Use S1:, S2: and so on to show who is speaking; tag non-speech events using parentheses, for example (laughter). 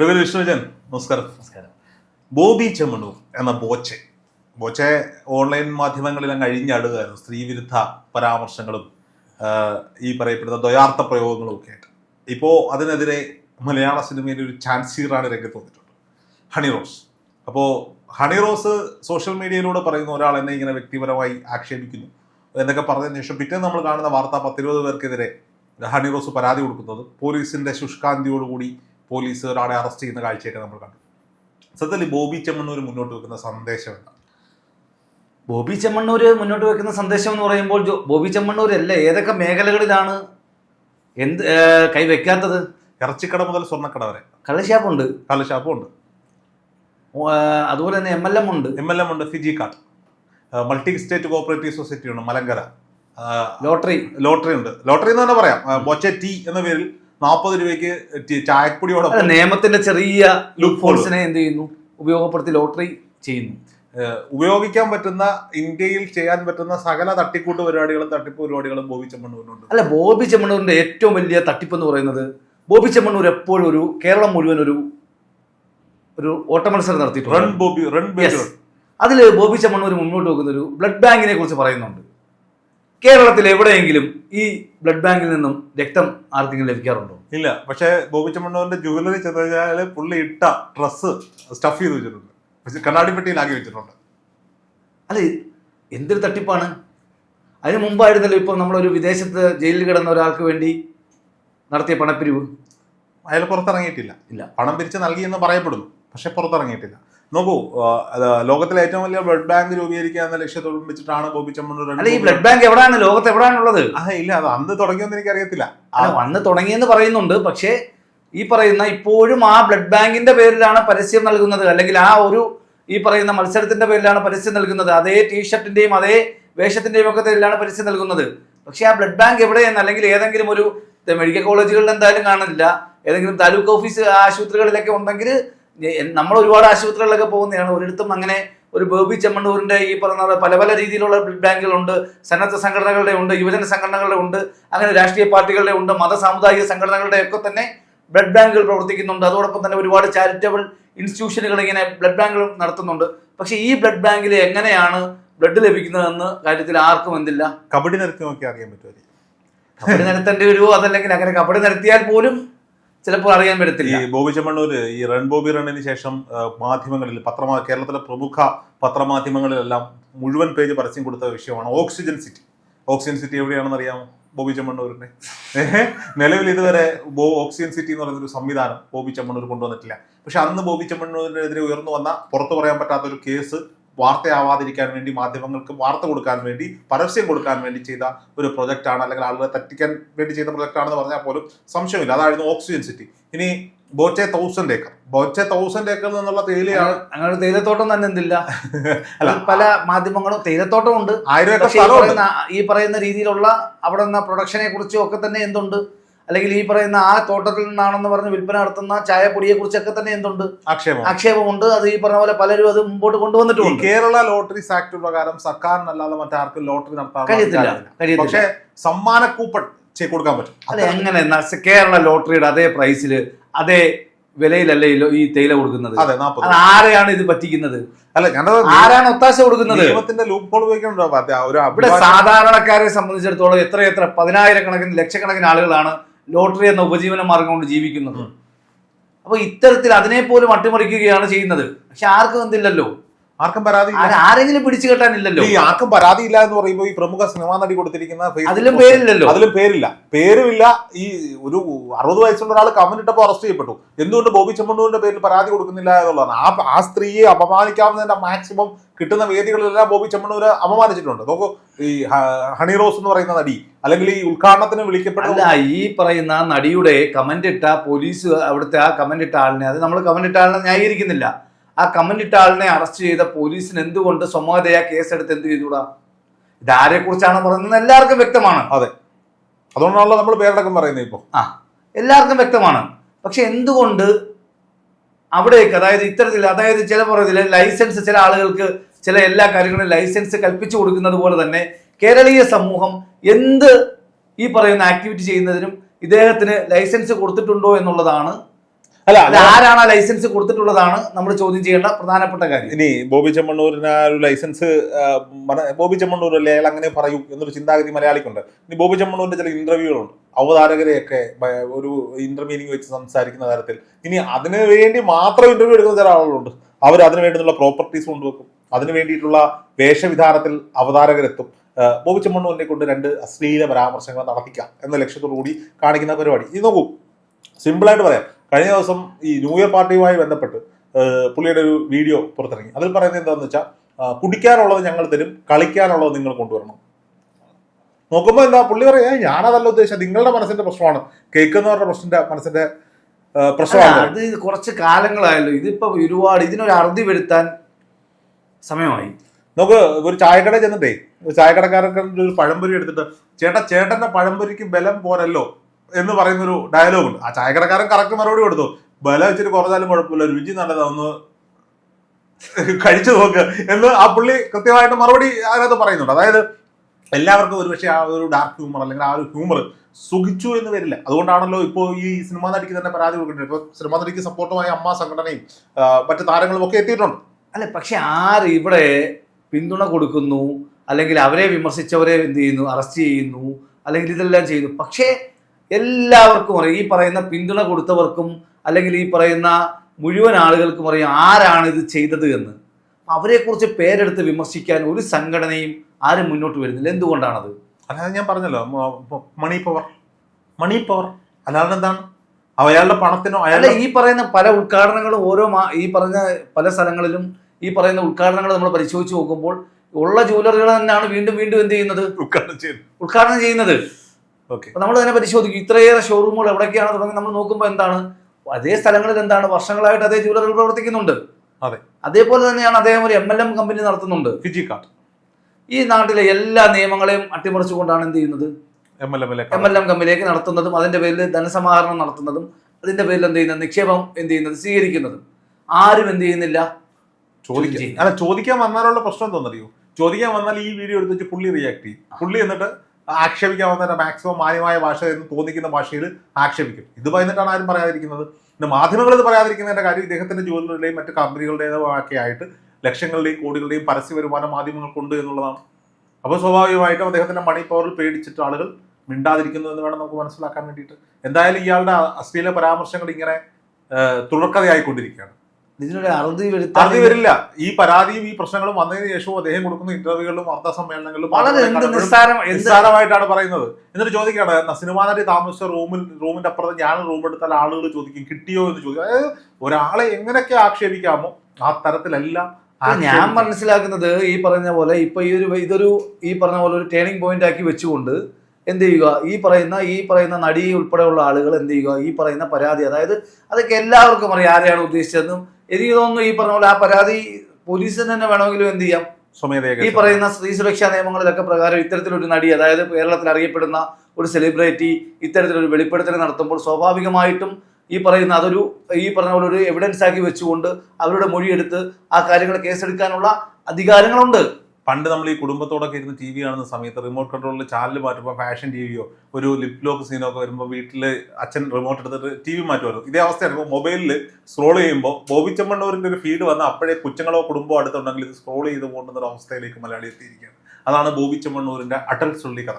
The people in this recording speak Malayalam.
S1: റിവൽ വിഷ്ണുജൻ നമസ്കാരം.
S2: നമസ്കാരം.
S1: ബോബി ചെമ്മണൂർ എന്ന ബോച്ചെ. ബോച്ചെ ഓൺലൈൻ മാധ്യമങ്ങളിലും കഴിഞ്ഞാടുകയായിരുന്നു സ്ത്രീവിരുദ്ധ പരാമർശങ്ങളും ഈ പറയപ്പെടുന്ന ദ്വയാർത്ഥ പ്രയോഗങ്ങളും ഒക്കെ ആയിട്ട്. ഇപ്പോൾ അതിനെതിരെ മലയാള സിനിമയിൽ ഒരു ചാൻസീറാണ് രംഗത്ത് വന്നിട്ടുണ്ട്. Honey Rose. അപ്പോൾ ഹണി റോസ് സോഷ്യൽ മീഡിയയിലൂടെ പറയുന്ന ഒരാൾ എന്നെ ഇങ്ങനെ വ്യക്തിപരമായി ആക്ഷേപിക്കുന്നു എന്നൊക്കെ പറഞ്ഞതിന് ശേഷം പിറ്റേ നമ്മൾ കാണുന്ന വാർത്ത പത്തിരുപത് പേർക്കെതിരെ ഹണി റോസ് പരാതി കൊടുക്കുന്നത് പോലീസിന്റെ ശുഷ്കാന്തിയോടുകൂടി പോലീസ് ഒരാളെ അറസ്റ്റ് ചെയ്യുന്ന കാഴ്ചയൊക്കെ നമ്മൾ കണ്ടു. സത്യത്തിൽ ബോബി ചെമ്മണ്ണൂർ മുന്നോട്ട് വെക്കുന്ന സന്ദേശം എന്താണ്?
S2: ബോബി ചെമ്മണ്ണൂര് മുന്നോട്ട് വെക്കുന്ന സന്ദേശം എന്ന് പറയുമ്പോൾ ബോബി ചെമ്മണ്ണൂർ അല്ല ഏതൊക്കെ മേഖലകളിലാണ് എന്ത് കൈവയ്ക്കാത്തത്?
S1: ഇറച്ചിക്കട മുതൽ സ്വർണക്കട വരെ. കള്ളുഷാപ്പുണ്ട്
S2: കള്ളുഷാപ്പുണ്ട് അതുപോലെ തന്നെ എം എൽ എം ഉണ്ട്.
S1: എം എൽ എം ഉണ്ട് Fiji card multi state cooperative society ഉണ്ട് മലങ്കര.
S2: ലോട്ടറി.
S1: ലോട്ടറി ഉണ്ട്. ലോട്ടറി എന്ന് തന്നെ പറയാം. ബൊച്ച ടീ എന്ന പേരിൽ നാൽപ്പത് രൂപയ്ക്ക് ചായപ്പൊടിയോടെ ചായപ്പൊടിയോടൊപ്പം
S2: നിയമത്തിന്റെ ചെറിയ ലുക്ക് ഫോൾസിനെ എന്ത് ചെയ്യുന്നു? ഉപയോഗപ്പെടുത്തി ലോട്ടറി ചെയ്യുന്നു.
S1: ഉപയോഗിക്കാൻ പറ്റുന്ന ഇന്ത്യയിൽ ചെയ്യാൻ പറ്റുന്ന സകല തട്ടിക്കൂട്ട് പരിപാടികളും തട്ടിപ്പ് പരിപാടികളും ബോബി ചെമ്മണ്ണൂരിനുണ്ട്.
S2: അല്ല ബോബി ചെമ്മണ്ണൂരിന്റെ ഏറ്റവും വലിയ തട്ടിപ്പ് എന്ന് പറയുന്നത് ബോബി ചെമ്മണ്ണൂർ എപ്പോഴും ഒരു കേരളം മുഴുവൻ ഒരു ഒരു ഓട്ടമത്സരം
S1: റൺ
S2: നടത്തിയിട്ടുണ്ട്
S1: റൺ ബേബി
S2: Yes. അതിൽ ബോബി ചെമ്മണ്ണൂർ മുന്നോട്ട് വെക്കുന്ന ഒരു ബ്ലഡ് ബാങ്കിനെ കുറിച്ച് പറയുന്നുണ്ട്. കേരളത്തിൽ എവിടെയെങ്കിലും ഈ ബ്ലഡ് ബാങ്കിൽ നിന്നും രക്തം ആർക്കെങ്കിലും ലഭിക്കാറുണ്ടോ?
S1: ഇല്ല. പക്ഷേ ബോബി ചെമ്മണ്ണൂരിന്റെ ജുവലറി ചെന്ന് കഴിഞ്ഞാൽ പുള്ളി ഇട്ട ഡ്രസ്സ് സ്റ്റഫ് ചെയ്ത് വെച്ചിട്ടുണ്ട്. പക്ഷെ ആകെ വെച്ചിട്ടുണ്ട്.
S2: അല്ല എന്തൊരു തട്ടിപ്പാണ്? അതിന് മുമ്പായിരുന്നല്ലോ ഇപ്പം നമ്മളൊരു വിദേശത്ത് ജയിലിൽ കിടന്ന ഒരാൾക്ക് വേണ്ടി നടത്തിയ പണപ്പിരിവ്.
S1: അയാൾ പുറത്തിറങ്ങിയിട്ടില്ല.
S2: ഇല്ല.
S1: പണം പിരിച്ച് നൽകിയെന്ന് പറയപ്പെടുന്നു. പക്ഷെ പുറത്തിറങ്ങിയിട്ടില്ല. നോക്കൂ ലോകത്തിലെ ഏറ്റവും വലിയ ബ്ലഡ് ബാങ്ക് രൂപീകരിക്കുക എന്ന ലക്ഷ്യത്തോടും വെച്ചിട്ടാണ് ബോബി ചെമ്മണ്ണൂർ
S2: ഈ ബ്ലഡ് ബാങ്ക് എവിടെയാണ് ലോകത്ത് എവിടെയാണുള്ളത്
S1: ആ ഇല്ല അത് അന്ന് തുടങ്ങിയെന്ന് എനിക്കറിയത്തില്ല.
S2: അന്ന് തുടങ്ങിയെന്ന് പറയുന്നുണ്ട് പക്ഷേ ഈ പറയുന്ന ഇപ്പോഴും ആ ബ്ലഡ് ബാങ്കിന്റെ പേരിലാണ് പരസ്യം നൽകുന്നത്. അല്ലെങ്കിൽ ആ ഒരു ഈ പറയുന്ന മത്സരത്തിന്റെ പേരിലാണ് പരസ്യം നൽകുന്നത്. അതേ ടീഷർട്ടിന്റെയും അതേ വേഷത്തിന്റെയും ഒക്കെ പേരിലാണ് പരസ്യം നൽകുന്നത്. പക്ഷേ ആ ബ്ലഡ് ബാങ്ക് എവിടെയെന്ന് അല്ലെങ്കിൽ ഏതെങ്കിലും ഒരു മെഡിക്കൽ കോളേജുകളിൽ എന്തായാലും കാണുന്നില്ല. ഏതെങ്കിലും താലൂക്ക് ഓഫീസ് ആശുപത്രികളിലൊക്കെ ഉണ്ടെങ്കിൽ നമ്മൾ ഒരുപാട് ആശുപത്രികളിലൊക്കെ പോകുന്നതാണ്. ഒരിടത്തും അങ്ങനെ ഒരു ബേബി ചെമ്മണ്ണൂരിന്റെ ഈ പറഞ്ഞ പല പല രീതിയിലുള്ള ബ്ലഡ് ബാങ്കുകളുണ്ട്. സന്നദ്ധ സംഘടനകളുടെ ഉണ്ട് യുവജന സംഘടനകളുടെ ഉണ്ട് അങ്ങനെ രാഷ്ട്രീയ പാർട്ടികളുടെ ഉണ്ട് മത സാമുദായിക സംഘടനകളുടെ ഒക്കെ തന്നെ ബ്ലഡ് ബാങ്കുകൾ പ്രവർത്തിക്കുന്നുണ്ട്. അതോടൊപ്പം തന്നെ ഒരുപാട് ചാരിറ്റബിൾ ഇൻസ്റ്റിറ്റ്യൂഷനുകൾ ഇങ്ങനെ ബ്ലഡ് ബാങ്കുകൾ നടത്തുന്നുണ്ട്. പക്ഷേ ഈ ബ്ലഡ് ബാങ്കിൽ എങ്ങനെയാണ് ബ്ലഡ് ലഭിക്കുന്നതെന്ന് കാര്യത്തിൽ ആർക്കും എന്തില്ല.
S1: കബഡി നിരത്തി നോക്കി അറിയാൻ പറ്റുമായിരിക്കും.
S2: കബഡി നിരത്തേണ്ടി വരുമോ അതല്ലെങ്കിൽ അങ്ങനെ കബഡി നിരത്തിയാൽ പോലും ചിലപ്പോൾ അറിയാൻ പറ്റത്തില്ല.
S1: ഈ ബോബി ചെമ്മണ്ണൂര് ഈ റൺ ബോബി റണ്ണിന് ശേഷം മാധ്യമങ്ങളിൽ പത്രമാ കേരളത്തിലെ പ്രമുഖ പത്രമാധ്യമങ്ങളിലെല്ലാം മുഴുവൻ പേജ് പരസ്യം കൊടുത്ത വിഷയമാണ് ഓക്സിജൻ സിറ്റി. ഓക്സിജൻ സിറ്റി എവിടെയാണെന്ന് അറിയാമോ ബോബി ചെമ്മണ്ണൂരിന്റെ നിലവിൽ ഇതുവരെ ബോ ഓക്സിജൻ സിറ്റി എന്ന് പറയുന്ന ഒരു സംവിധാനം ബോബി ചെമ്മണ്ണൂർ കൊണ്ടുവന്നിട്ടില്ല. പക്ഷെ അന്ന് ബോബി ചെമ്മണ്ണൂരിനെതിരെ ഉയർന്നു വന്ന പുറത്തു പറയാൻ പറ്റാത്ത ഒരു കേസ് വാർത്തയാവാതിരിക്കാൻ വേണ്ടി മാധ്യമങ്ങൾക്ക് വാർത്ത കൊടുക്കാൻ വേണ്ടി പരസ്യം കൊടുക്കാൻ വേണ്ടി ചെയ്ത ഒരു പ്രൊജക്റ്റാണ് അല്ലെങ്കിൽ ആളുകളെ തട്ടിക്കാൻ വേണ്ടി ചെയ്ത പ്രൊജക്റ്റ് ആണെന്ന് പറഞ്ഞാൽ പോലും സംശയമില്ല. അതായിരുന്നു ഓക്സിജൻ സിറ്റി ഇനി Boche thousand acre Boche thousand acre എന്നുള്ള തേയിലയാണ്
S2: അങ്ങനെ തേയിലത്തോട്ടം തന്നെ എന്തില്ല? (laughs)
S1: അല്ല,
S2: പല മാധ്യമങ്ങളും തേയിലത്തോട്ടം ഉണ്ട്
S1: ആയിരം ഏക്കർ
S2: ഈ പറയുന്ന ഈ പറയുന്ന രീതിയിലുള്ള അവിടെ നിന്ന് പ്രൊഡക്ഷനെ കുറിച്ചും ഒക്കെ തന്നെ എന്തുണ്ട്? അല്ലെങ്കിൽ ഈ പറയുന്ന ആ തോട്ടത്തിൽ നിന്നാണെന്ന് പറഞ്ഞ് വിൽപ്പന നടത്തുന്ന ചായപ്പൊടിയെ കുറിച്ചൊക്കെ തന്നെ എന്തുണ്ട്?
S1: ആക്ഷേപം.
S2: ആക്ഷേപമുണ്ട്. അത് ഈ പറഞ്ഞ പോലെ പലരും അത് മുമ്പോട്ട് കൊണ്ടുവന്നിട്ടുണ്ട്
S1: കേരള ലോട്ടറീസ് ആക്ട് പ്രകാരം സർക്കാരിനല്ലാതെ മറ്റാർക്കും ലോട്ടറി നടത്താൻ
S2: കഴിയത്തില്ല.
S1: പക്ഷേ സമ്മാന കൂപ്പൺ കൊടുക്കാൻ പറ്റും.
S2: അത് എങ്ങനെ? കേരള ലോട്ടറിയുടെ അതേ പ്രൈസിൽ അതേ വിലയിലല്ലേ ഈ തേയില കൊടുക്കുന്നത്?
S1: അതെ
S2: ആരെയാണ് ഇത് പറ്റിക്കുന്നത്?
S1: അല്ല ഞാനത്
S2: ആരാണ് ഒത്താശ കൊടുക്കുന്നത്?
S1: നിയമത്തിന്റെ ലൂപ്പ് ഹോൾ ഉപയോഗിക്കണോ ഒരു
S2: ഇവിടെ സാധാരണക്കാരെ സംബന്ധിച്ചിടത്തോളം എത്ര എത്ര പതിനായിരക്കണക്കിന് ലക്ഷക്കണക്കിന് ആളുകളാണ് ലോട്ടറി എന്ന ഉപജീവന മാർഗം കൊണ്ട് ജീവിക്കുന്നത്.
S1: അപ്പോൾ
S2: അപ്പൊ ഇത്തരത്തിൽ അതിനെ പോലും അട്ടിമറിക്കുകയാണ് ചെയ്യുന്നത്. പക്ഷെ ആർക്കും എന്തില്ലല്ലോ
S1: ആർക്കും പരാതി
S2: ആരെങ്കിലും പിടിച്ചു കെട്ടാനില്ലല്ലോ.
S1: ഈ ആർക്കും പരാതിയില്ല എന്ന് പറയുമ്പോൾ ഈ പ്രമുഖ സിനിമാ നടി കൊടുത്തിരിക്കുന്ന
S2: അതിലും പേരില്ലല്ലോ.
S1: അതിലും പേരില്ല. പേരുമില്ല. ഈ ഒരു അറുപത് വയസ്സുള്ള ഒരാൾ കമന്റ് ഇട്ടപ്പോൾ അറസ്റ്റ് ചെയ്യപ്പെട്ടു. എന്തുകൊണ്ട് ബോബി ചെമ്മണ്ണൂരിന്റെ പേരിൽ പരാതി കൊടുക്കുന്നില്ല എന്നുള്ളതാണ്. ആ ആ സ്ത്രീയെ അപമാനിക്കാവുന്നതിന്റെ മാക്സിമം കിട്ടുന്ന വേദികളിലെല്ലാം ബോബി ചെമ്മണ്ണൂര് അപമാനിച്ചിട്ടുണ്ട്. നോക്കൂ ഈ ഹണി റോസ് എന്ന് പറയുന്ന നടി അല്ലെങ്കിൽ ഈ ഉദ്ഘാടനത്തിന് വിളിക്കപ്പെട്ട
S2: ഈ പറയുന്ന നടിയുടെ കമന്റ് ഇട്ട പോലീസ് അവിടുത്തെ ആ കമന്റ് ഇട്ട ആളിനെ അത് നമ്മൾ കമന്റ് ഇട്ട ആളിനെ ന്യായീകരിക്കുന്നില്ല. ആ കമന്റ് ഇട്ട ആളിനെ അറസ്റ്റ് ചെയ്ത പോലീസിന് എന്തുകൊണ്ട് സ്വമേധയാ കേസെടുത്ത് എന്ത് ചെയ്തുകൂടാ ഇത് ആരെ കുറിച്ചാണ് പറയുന്നത്? എല്ലാവർക്കും വ്യക്തമാണ്. അതെ.
S1: അതുകൊണ്ടാണല്ലോ നമ്മൾ പേരടക്കം പറയുന്നത് ഇപ്പൊ.
S2: ആ എല്ലാവർക്കും വ്യക്തമാണ്. പക്ഷെ എന്തുകൊണ്ട് അവിടേക്ക് അതായത് ഇത്തരത്തിൽ അതായത് ചില പറയുന്നില്ല ലൈസൻസ് ചില ആളുകൾക്ക് ചില എല്ലാ കാര്യങ്ങളും ലൈസൻസ് കൽപ്പിച്ചു കൊടുക്കുന്നത് പോലെ തന്നെ കേരളീയ സമൂഹം എന്ത് ഈ പറയുന്ന ആക്ടിവിറ്റി ചെയ്യുന്നതിനും ഇദ്ദേഹത്തിന് ലൈസൻസ് കൊടുത്തിട്ടുണ്ടോ എന്നുള്ളതാണ്
S1: അല്ല
S2: ആരാണ് ആ ലൈസൻസ് കൊടുത്തിട്ടുള്ളതാണ് നമ്മൾ ചോദ്യം ചെയ്യേണ്ട പ്രധാനപ്പെട്ട കാര്യം.
S1: ഇനി ബോബി ചെമ്മണ്ണൂരിന് ആ ഒരു ലൈസൻസ് ബോബി ചെമ്മണ്ണൂർ അല്ലേ അയാൾ അങ്ങനെ പറയൂ എന്നൊരു ചിന്താഗതി മലയാളിക്കുണ്ട്. ഇനി ബോബി ചെമ്മണ്ണൂരിന്റെ ചില ഇന്റർവ്യൂകളുണ്ട് അവതാരകരെയൊക്കെ ഒരു ഇന്റർമീനിങ് വെച്ച് സംസാരിക്കുന്ന തരത്തിൽ. ഇനി അതിനു വേണ്ടി മാത്രം ഇന്റർവ്യൂ എടുക്കുന്ന ചില ആളുകളുണ്ട്. അവർ അതിനു വേണ്ടിയുള്ള പ്രോപ്പർട്ടീസ് കൊണ്ടുവെക്കും. അതിനു വേണ്ടിയിട്ടുള്ള വേഷവിധാനത്തിൽ അവതാരകരെത്തും. ബോബി ചെമ്മണ്ണൂരിനെ കൊണ്ട് രണ്ട് അശ്ലീല പരാമർശങ്ങൾ നടത്തിക്കാം എന്ന ലക്ഷ്യത്തോടു കൂടി കാണിക്കുന്ന പരിപാടി. ഇത് നോക്കൂ. സിമ്പിളായിട്ട് പറയാം. കഴിഞ്ഞ ദിവസം ഈ ന്യൂ ഇയർ പാർട്ടിയുമായി ബന്ധപ്പെട്ട് പുള്ളിയുടെ ഒരു വീഡിയോ പുറത്തിറങ്ങി. അതിൽ പറയുന്നത് എന്താണെന്ന് വെച്ചാൽ കുടിക്കാനുള്ളത് ഞങ്ങൾ തരും കളിക്കാനുള്ളത് നിങ്ങൾ കൊണ്ടുവരണം. നോക്കുമ്പോൾ എന്താ പുള്ളി പറയാ "ഏയ് ഞാനതല്ല ഉദ്ദേശിച്ചത് നിങ്ങളുടെ മനസ്സിന്റെ പ്രശ്നമാണ്. കേൾക്കുന്നവരുടെ പ്രശ്നത്തിന്റെ മനസ്സിന്റെ പ്രശ്നമാണ്.
S2: അത് കുറച്ച് കാലങ്ങളായല്ലോ. ഇതിപ്പോ ഒരുപാട് ഇതിനൊരു അറുതി വരുത്താൻ സമയമായി.
S1: നമുക്ക് ഒരു ചായക്കട ചെന്നിട്ടേ ഒരു ചായക്കടക്കാരൊക്കെ ഒരു പഴംപൊരി എടുത്തിട്ട് ചേട്ടാ ചേട്ടന്റെ പഴംപൊരിക്ക് ബലം പോരല്ലോ. എന്ന് പറയുന്നൊരു ഡയലോഗ് ഉണ്ട്. ആ ചായക്കടക്കാരൻ കറക്റ്റ് മറുപടി കൊടുത്തു. ബല വെച്ചിട്ട് കുറച്ചാലും കുഴപ്പമില്ല. രുചി നല്ലതാന്ന് കഴിച്ചു നോക്ക് എന്ന് ആ പുള്ളി കൃത്യമായിട്ട് മറുപടി അതിനകത്ത് പറയുന്നുണ്ട്. അതായത് എല്ലാവർക്കും ഒരുപക്ഷെ ആ ഒരു ഡാർക്ക് ഹ്യൂമർ അല്ലെങ്കിൽ ആ ഒരു ഹ്യൂമർ സുഖിച്ചു എന്ന് വരില്ല. അതുകൊണ്ടാണല്ലോ ഇപ്പോൾ ഈ സിനിമാ നടിക്ക് തന്നെ പരാതി കൊടുക്കേണ്ടത്. ഇപ്പോൾ സിനിമാ നടിക്ക് സപ്പോർട്ടുമായി അമ്മ സംഘടനയും മറ്റു താരങ്ങളും ഒക്കെ എത്തിയിട്ടുണ്ട്.
S2: അല്ലെ പക്ഷെ ആര് ഇവിടെ പിന്തുണ കൊടുക്കുന്നു? അല്ലെങ്കിൽ അവരെ വിമർശിച്ചവരെ എന്ത് ചെയ്യുന്നു? അറസ്റ്റ് ചെയ്യുന്നു? അല്ലെങ്കിൽ ഇതെല്ലാം ചെയ്യുന്നു? പക്ഷേ എല്ലാവർക്കും അറിയാം. ഈ പറയുന്ന പിന്തുണ കൊടുത്തവർക്കും അല്ലെങ്കിൽ ഈ പറയുന്ന മുഴുവൻ ആളുകൾക്കും അറിയാം ആരാണ് ഇത് ചെയ്തത് എന്ന്. അവരെക്കുറിച്ച് പേരെടുത്ത് വിമർശിക്കാൻ ഒരു സംഘടനയും ആരും മുന്നോട്ട് വരുന്നില്ല. എന്തുകൊണ്ടാണത്?
S1: അല്ലാതെ ഞാൻ പറഞ്ഞല്ലോ മണി പവർ മണി പവർ അല്ലാതെ എന്താണ്? അയാളുടെ പണത്തിനോ അയാളെ
S2: ഈ പറയുന്ന പല ഉദ്ഘാടനങ്ങളും ഓരോ ഈ പറഞ്ഞ പല സ്ഥലങ്ങളിലും ഈ പറയുന്ന ഉദ്ഘാടനങ്ങൾ നമ്മൾ പരിശോധിച്ച് നോക്കുമ്പോൾ ഉള്ള ജൂലറികൾ തന്നെയാണ് വീണ്ടും വീണ്ടും എന്ത് ചെയ്യുന്നത്.
S1: ഉദ്ഘാടനം
S2: ചെയ്യുന്നത്. അപ്പൊ നമ്മൾ തന്നെ പരിശോധിക്കും ഇത്രയേറെ ഷോറൂമുകൾ എവിടെയൊക്കെയാണ് തുടങ്ങി നമ്മൾ നോക്കുമ്പോൾ എന്താണ്? അതേ സ്ഥലങ്ങളിൽ എന്താണ്? വർഷങ്ങളായിട്ട് അതേ ജൂവലറികൾ പ്രവർത്തിക്കുന്നുണ്ട്.
S1: അതെ.
S2: അതേപോലെ തന്നെയാണ് അദ്ദേഹം ഒരു എം എൽ എം കമ്പനി നടത്തുന്നുണ്ട്.
S1: ഫിജി കാർഡ്
S2: ഈ നാട്ടിലെ എല്ലാ നിയമങ്ങളെയും അട്ടിമറിച്ചുകൊണ്ടാണ് എന്ത് ചെയ്യുന്നത്?
S1: എം എൽ എം
S2: കമ്പനിയിലേക്ക് നടത്തുന്നതും അതിന്റെ പേരിൽ ധനസമാഹരണം നടത്തുന്നതും അതിന്റെ പേരിൽ എന്ത് ചെയ്യുന്നത്? നിക്ഷേപം എന്ത് ചെയ്യുന്നത്? സ്വീകരിക്കുന്നതും. ആരും എന്ത് ചെയ്യുന്നില്ല?
S1: ചോദിക്കാൻ അല്ല ചോദിക്കാൻ വന്നാലുള്ള പ്രശ്നം എന്താണെന്നറിയോ ചോദിക്കാൻ വന്നാൽ ഈ വീഡിയോ എടുത്ത് വെച്ച് പുള്ളി റിയാക്ട് ചെയ്യും. പുള്ളി എന്നിട്ട് ആക്ഷേപിക്കാൻ വന്നതിന്റെ മാക്സിമം മാന്യമായ ഭാഷ എന്ന് തോന്നിക്കുന്ന ഭാഷയിൽ ആക്ഷേപിക്കും. ഇത് പറഞ്ഞിട്ടാണ് ആരും പറയാതിരിക്കുന്നത്. പിന്നെ മാധ്യമങ്ങൾ ഇത് പറയാതിരിക്കുന്നതിന്റെ കാര്യം ഇദ്ദേഹത്തിന്റെ ജോലികളുടെയും മറ്റ് കമ്പനികളുടേതോ ഒക്കെ ആയിട്ട് ലക്ഷങ്ങളുടെയും കോടികളുടെയും പരസ്യ വരുമാനം മാധ്യമങ്ങൾക്കുണ്ട് എന്നുള്ളതാണ്. അപ്പോൾ സ്വാഭാവികമായിട്ടും അദ്ദേഹത്തിന്റെ മണി പവറിൽ പേടിച്ചിട്ട് ആളുകൾ മിണ്ടാതിരിക്കുന്നു എന്ന് വേണം നമുക്ക് മനസ്സിലാക്കാൻ വേണ്ടിയിട്ട്. എന്തായാലും ഇയാളുടെ അശ്ലീല പരാമർശങ്ങൾ ഇങ്ങനെ തുടർക്കഥയായിക്കൊണ്ടിരിക്കുകയാണ്.
S2: ഇതിനൊരു അറുതി
S1: വരില്ല. ഈ പരാതിയും ഈ പ്രശ്നങ്ങളും വന്നതിന് ശേഷവും അദ്ദേഹം കൊടുക്കുന്ന ഇന്റർവ്യൂകളിലും വാർത്താ സമ്മേളനങ്ങളിലും
S2: വളരെ
S1: നിസ്സാരമായിട്ടാണ് പറയുന്നത്. എന്നിട്ട് ചോദിക്കുകയാണ് "ന- സിനിമാ നടി താമസിച്ച റൂമിൽ റൂമിന്റെ അപ്പുറത്ത് ഞാൻ റൂം എടുത്താൽ ആളുകൾ ചോദിക്കും കിട്ടിയോ എന്ന് ചോദിക്കും. അതായത് ഒരാളെ എങ്ങനെയൊക്കെ ആക്ഷേപിക്കാമോ ആ തരത്തിലല്ല
S2: ഞാൻ മനസ്സിലാക്കുന്നത് ഈ പറഞ്ഞ പോലെ ഇപ്പൊ ഈ ഒരു ഇതൊരു ഈ പറഞ്ഞ പോലെ ഒരു ടേണിംഗ് പോയിന്റ് ആക്കി വെച്ചുകൊണ്ട് എന്ത് ചെയ്യുക ഈ പറയുന്ന ഈ പറയുന്ന നടി ഉൾപ്പെടെയുള്ള ആളുകൾ എന്ത് ചെയ്യുക ഈ പറയുന്ന പരാതി അതായത് അതൊക്കെ എല്ലാവർക്കും അറിയാം ആരെയാണ് ഉദ്ദേശിച്ചതെന്നും. എനിക്ക് തോന്നുന്നു ഈ പറഞ്ഞ പോലെ ആ പരാതി പോലീസിന് തന്നെ വേണമെങ്കിലും എന്ത് ചെയ്യാം? ഈ പറയുന്ന സ്ത്രീ സുരക്ഷാ നിയമങ്ങളിലൊക്കെ പ്രകാരം ഇത്തരത്തിലൊരു നടി അതായത് കേരളത്തിൽ അറിയപ്പെടുന്ന ഒരു സെലിബ്രിറ്റി ഇത്തരത്തിലൊരു വെളിപ്പെടുത്തൽ നടത്തുമ്പോൾ സ്വാഭാവികമായിട്ടും ഈ പറയുന്ന അതൊരു ഈ പറഞ്ഞ പോലെ ഒരു എവിഡൻസ് ആക്കി വെച്ചുകൊണ്ട് അവരുടെ മൊഴിയെടുത്ത് ആ കാര്യങ്ങൾ കേസെടുക്കാനുള്ള അധികാരങ്ങളുണ്ട്.
S1: പണ്ട് നമ്മൾ ഈ കുടുംബത്തോടൊക്കെ ഇരുന്ന് ടി വി കാണുന്ന സമയത്ത് റിമോട്ട് കൺട്രോളിൽ ചാനൽ മാറ്റുമ്പോൾ ഫാഷൻ ടി വിയോ ഒരു ലിപ് ലോക്ക് സീനോ ഒക്കെ വരുമ്പോൾ വീട്ടിൽ അച്ഛൻ റിമോട്ട് എടുത്തിട്ട് ടി വി മാറ്റുമായിരുന്നു ഇതേ അവസ്ഥയാണ്. ഇപ്പോൾ മൊബൈലിൽ സ്ക്രോൾ ചെയ്യുമ്പോൾ ബോബി ചെമ്മണ്ണൂരിന്റെ ഒരു ഫീഡ് വന്ന അപ്പോഴേ കൊച്ചുങ്ങളോ കുടുംബമോ അടുത്തുണ്ടെങ്കിൽ ഇത് സ്ക്രോൾ ചെയ്ത് പോകുന്ന ഒരു അവസ്ഥയിലേക്ക് മലയാളി എത്തിയിരിക്കുകയാണ്. അതാണ് ബോബിച്ചമ്മണ്ണൂരിന്റെ അടൽ ചുള്ളി കഥ.